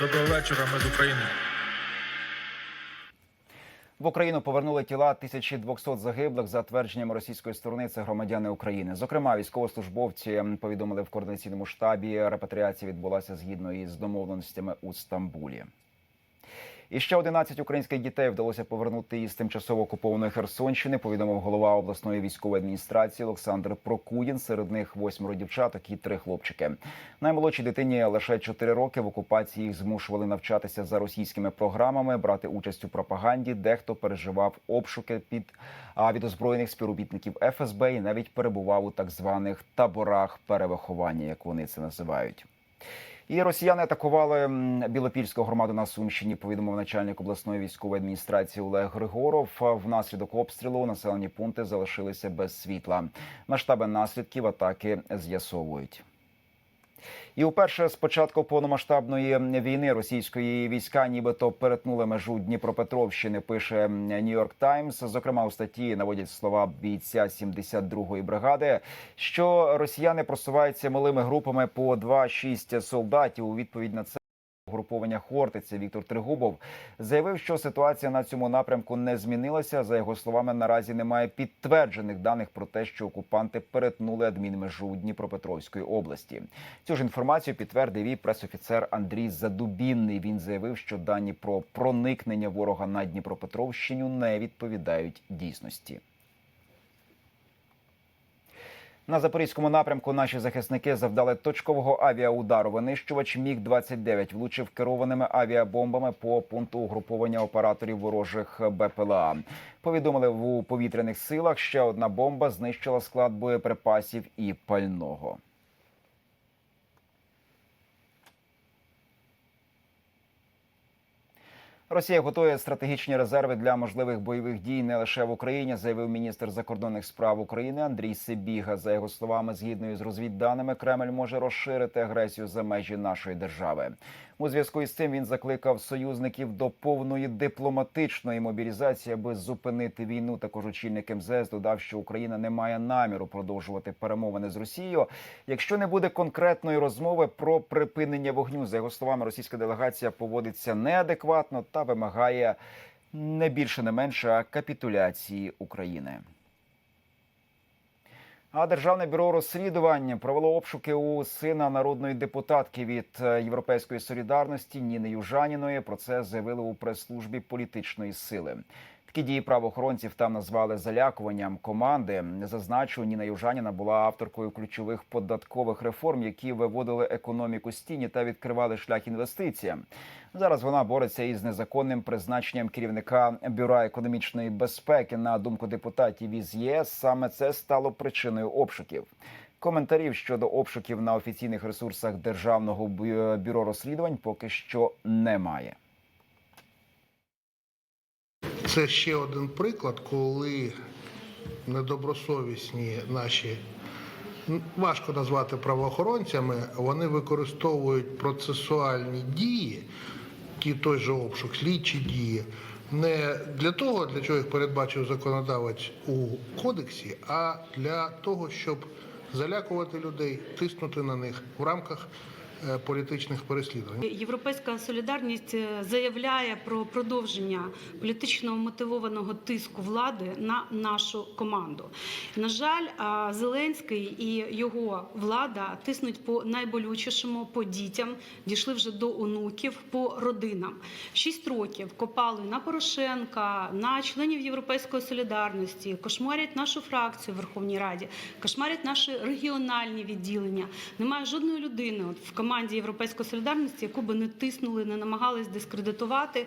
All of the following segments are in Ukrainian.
Доброго вечора, ми з України. В Україну повернули тіла 1200 загиблих за твердженнями російської сторони. Це громадяни України. Зокрема, військовослужбовці повідомили в координаційному штабі. Репатріація відбулася згідно із домовленостями у Стамбулі. І ще 11 українських дітей вдалося повернути із тимчасово окупованої Херсонщини. Повідомив голова обласної військової адміністрації Олександр Прокудін. Серед них восьмеро дівчаток і три хлопчики. Наймолодшій дитині лише 4 роки. В окупації їх змушували навчатися за російськими програмами, брати участь у пропаганді. Дехто переживав обшуки під а, від озброєних співробітників ФСБ і навіть перебував у так званих таборах перевиховання, як вони це називають. І росіяни атакували Білопільську громаду на Сумщині. Повідомив начальник обласної військової адміністрації Олег Григоров. Внаслідок обстрілу населені пункти залишилися без світла. Масштаби наслідків атаки з'ясовують. І уперше з початку повномасштабної війни російської війська, нібито перетнули межу Дніпропетровщини. Пише Нью-Йорк Таймс. Зокрема, у статті наводять слова бійця 72-ї бригади, що росіяни просуваються малими групами по 2-6 солдатів. У відповідь на це угруповання Хортиця Віктор Тригубов заявив, що ситуація на цьому напрямку не змінилася. За його словами, наразі немає підтверджених даних про те, що окупанти перетнули адмінмежу Дніпропетровської області. Цю ж інформацію підтвердив і пресофіцер Андрій Задубінний. Він заявив, що дані про проникнення ворога на Дніпропетровщину не відповідають дійсності. На запорізькому напрямку наші захисники завдали точкового авіаудару. Винищувач Міг 29 влучив керованими авіабомбами по пункту угруповання операторів ворожих БПЛА. Повідомили в повітряних силах. Ще одна бомба знищила склад боєприпасів і пального. Росія готує стратегічні резерви для можливих бойових дій не лише в Україні, заявив міністр закордонних справ України Андрій Сибіга. За його словами, згідно із розвідданими, Кремль може розширити агресію за межі нашої держави. У зв'язку із цим він закликав союзників до повної дипломатичної мобілізації, аби зупинити війну. Також очільник МЗС додав, що Україна не має наміру продовжувати перемовини з Росією. Якщо не буде конкретної розмови про припинення вогню, за його словами, російська делегація поводиться неадекватно та вимагає не більше не менше капітуляції України. А державне бюро розслідувань провело обшуки у сина народної депутатки від е, Європейської солідарності Ніни Южаніної. Про це заявили у прес-службі політичної сили. Такі дії правоохоронців там назвали залякуванням команди. Зазначу, Ніна Южаніна була авторкою ключових податкових реформ, які виводили економіку з тіні та відкривали шлях інвестиціям. Зараз вона бореться із незаконним призначенням керівника бюро економічної безпеки. На думку депутатів із ЄС, саме це стало причиною обшуків. Коментарів щодо обшуків на офіційних ресурсах державного бюро розслідувань поки що немає. Це ще один приклад, коли недобросовісні наші важко назвати правоохоронцями, вони використовують процесуальні дії, ті той же обшук, слідчі дії, не для того, для чого їх передбачив законодавець у кодексі, а для того, щоб залякувати людей, тиснути на них в рамках політичних переслідувань. Європейська солідарність е, заявляє про продовження політично мотивованого тиску влади на нашу команду. На жаль, Зеленський і його влада тиснуть по найболючішому по дітям, дійшли вже до онуків, по родинам. Шість років копали на Порошенка, на членів Європейської солідарності, кошмарять нашу фракцію в Верховній Раді, кошмарять наші регіональні відділення. Немає жодної людини в команді Європейської солідарності, яку би не тиснули, не намагались дискредитувати.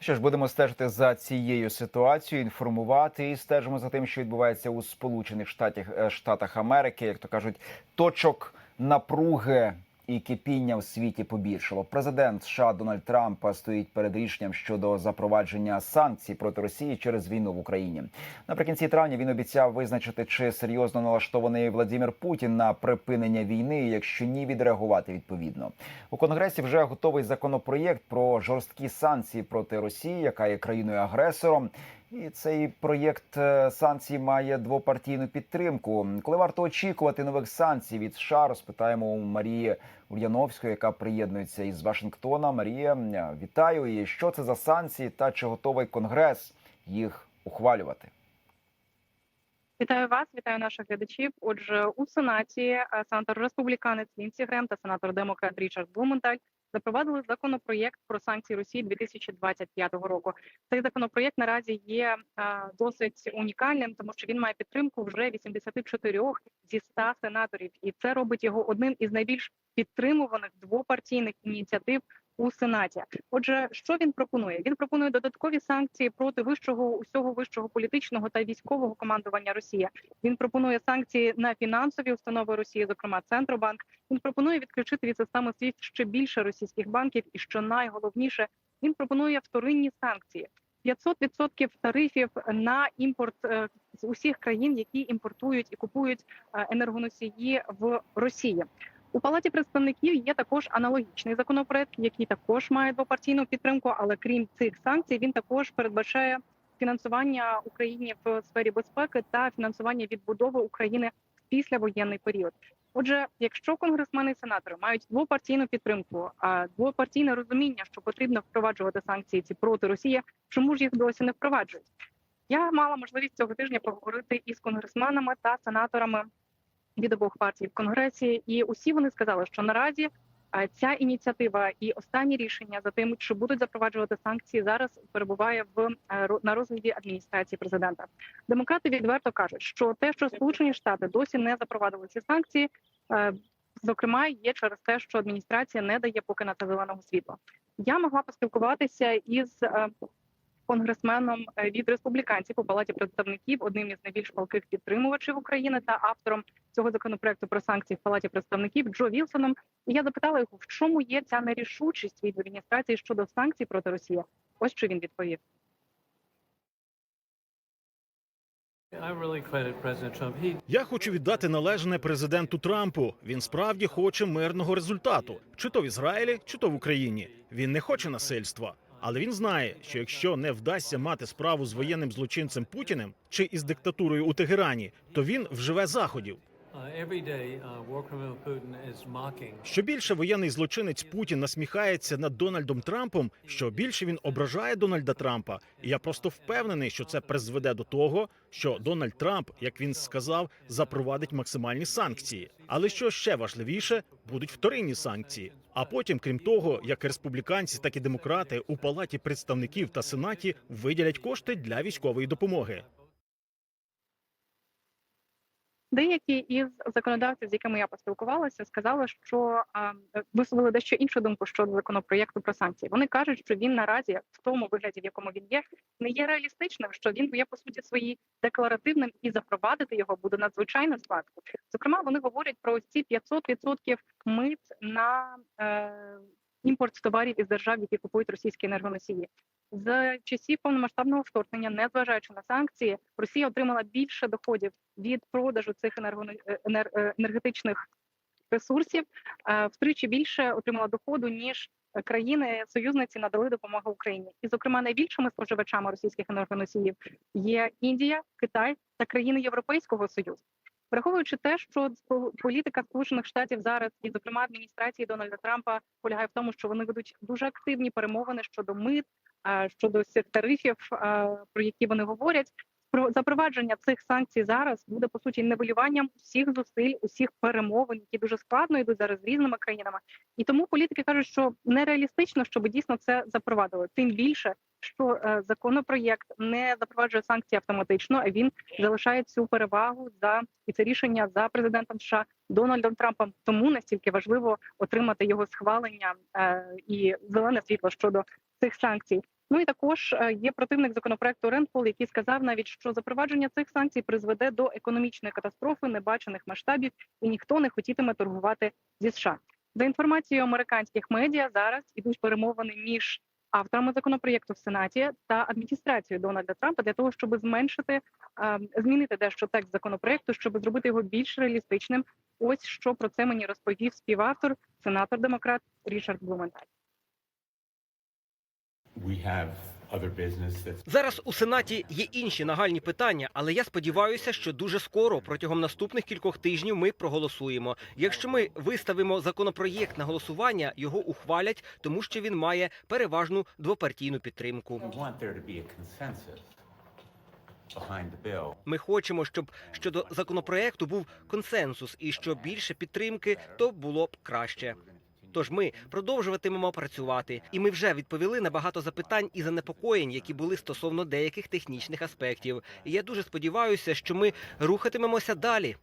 Що ж, будемо стежити за цією ситуацією, інформувати і стежимо за тим, що відбувається у Сполучених Штатах, е, Штатах Америки, як то кажуть, точок напруги і кипіння в світі побільшало. Президент США Дональд Трамп стоїть перед рішенням щодо запровадження санкцій проти Росії через війну в Україні. Наприкінці травня він обіцяв визначити, чи серйозно налаштований Владимир Путін на припинення війни. Якщо ні, відреагувати відповідно у конгресі. Вже готовий законопроєкт про жорсткі санкції проти Росії, яка є країною агресором. І цей проєкт е, санкцій має двопартійну підтримку. Коли варто очікувати нових санкцій від США, розпитаємо у Марії Ульяновської, яка приєднується із Вашингтона. Марія, вітаю. І що це за санкції та чи готовий конгрес їх ухвалювати? Вітаю вас, вітаю наших глядачів. Отже, у сенаті е, сенатор республіканець Лінсі Грем та сенатор демократ Річард Блументаль запровадили законопроєкт про санкції Росії 2025 року. Цей законопроєкт наразі є досить унікальним, тому що він має підтримку вже 84 зі 100 сенаторів, і це робить його одним із найбільш підтримуваних двопартійних ініціатив у сенаті. Отже, що він пропонує? Він пропонує додаткові санкції проти вищого усього вищого політичного та військового командування Росії. Він пропонує санкції на фінансові установи Росії, зокрема Центробанк. Він пропонує відключити від системи SWIFT ще більше російських банків, і що найголовніше, він пропонує вторинні санкції. 500% тарифів на імпорт е, з усіх країн, які імпортують і купують е, енергоносії в Росії. У палаті представників є також аналогічний законопроект, який також має двопартійну підтримку. Але крім цих санкцій, він також передбачає фінансування Україні в сфері безпеки та фінансування відбудови України в післявоєнний період. Отже, якщо конгресмени і сенатори мають двопартійну підтримку, а двопартійне розуміння, що потрібно впроваджувати санкції ці проти Росії, чому ж їх досі не впроваджують? Я мала можливість цього тижня поговорити із конгресменами та сенаторами від обох партій в конгресі, і усі вони сказали, що наразі е, ця ініціатива і останні рішення за тим, чи будуть запроваджувати санкції, зараз перебуває в е, на розгляді адміністрації президента. Демократи відверто кажуть, що те, що Сполучені Штати досі не запровадили ці санкції, е, зокрема є через те, що адміністрація не дає поки на це зеленого світла. Я могла поспілкуватися із конгресменом е, від республіканців у палаті представників, одним із найбільш палких підтримувачів України та автором цього законопроекту про санкції в палаті представників Джо Вілсоном. І я запитала його, в чому є ця нерішучість від адміністрації щодо санкцій проти Росії. Ось що він відповів. Я хочу віддати належне президенту Трампу. Він справді хоче мирного результату, чи то в Ізраїлі, чи то в Україні. Він не хоче насильства. Але він знає, що якщо не вдасться мати справу з воєнним злочинцем Путіним чи із диктатурою у Тегерані, то він вживе заходів. Uh, uh, Що більше воєнний злочинець Путін насміхається над Дональдом Трампом, що більше він ображає Дональда Трампа. І я просто впевнений, що це призведе до того, що Дональд Трамп, як він сказав, запровадить максимальні санкції. Але що ще важливіше, будуть вторинні санкції. А потім, крім того, як республіканці, так і демократи у палаті представників та сенаті виділять кошти для військової допомоги. Деякі із законодавців, з якими я поспілкувалася, сказали, що а, висловили дещо іншу думку щодо законопроєкту про санкції. Вони кажуть, що він наразі в тому вигляді, в якому він є, не є реалістичним, що він є по суті своїй декларативним і запровадити його буде надзвичайно складно. Зокрема, вони говорять про ці 500% мит на е, імпорт товарів із держав, які купують російські енергоносії. З часів повномасштабного вторгнення, незважаючи на санкції, Росія отримала більше доходів від продажу цих е, е, енергетичних ресурсів, е, втричі більше отримала доходу ніж країни союзниці надали допомогу Україні. І, зокрема, найбільшими споживачами російських енергоносіїв є Індія, Китай та країни Європейського союзу. Враховуючи те, що політика Сполучених Штатів зараз, і зокрема адміністрації Дональда Трампа, полягає в тому, що вони ведуть дуже активні перемовини щодо мит, щодо тарифів, про які вони говорять. Про запровадження цих санкцій зараз буде по суті нивелюванням всіх зусиль, усіх перемовин, які дуже складно йдуть зараз з різними країнами. І тому політики кажуть, що нереалістично, щоб дійсно це запровадили. Тим більше, що е, законопроєкт не запроваджує санкції автоматично, а він залишає цю перевагу за і це рішення за президентом США Дональдом Трампом. Тому настільки важливо отримати його схвалення е, і зелене світло щодо цих санкцій. Ну і також е, є противник законопроекту Ренпол, який сказав навіть, що запровадження цих санкцій призведе до економічної катастрофи небачених масштабів, і ніхто не хотітиме торгувати зі США. За інформацією американських медіа, зараз ідуть перемовини між авторами законопроєкту в Сенаті та адміністрацією Дональда Трампа для того, щоб зменшити змінити дещо текст законопроєкту, щоб зробити його більш реалістичним. Ось що про це мені розповів співавтор, сенатор демократ Річард Блументаль. Зараз у сенаті є інші нагальні питання, але я сподіваюся, що дуже скоро, протягом наступних кількох тижнів, ми проголосуємо. Якщо ми виставимо законопроєкт на голосування, його ухвалять, тому що він має переважну двопартійну підтримку. Ми хочемо, щоб щодо законопроекту був консенсус, і що більше підтримки, то було б краще. Тож ми продовжуватимемо працювати, і ми вже відповіли на багато запитань і занепокоєнь, які були стосовно деяких технічних аспектів. І я дуже сподіваюся, що ми рухатимемося далі.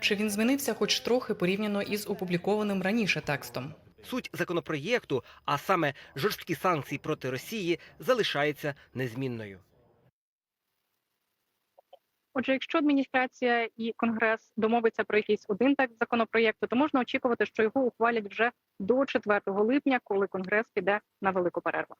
Чи він змінився хоч трохи порівняно із опублікованим раніше текстом? Суть законопроєкту, а саме жорсткі санкції проти Росії, залишається незмінною. Отже, якщо адміністрація і конгрес домовиться про якийсь один текст законопроєкту, то можна очікувати, що його ухвалять вже до 4 липня, коли конгрес піде на велику перерву.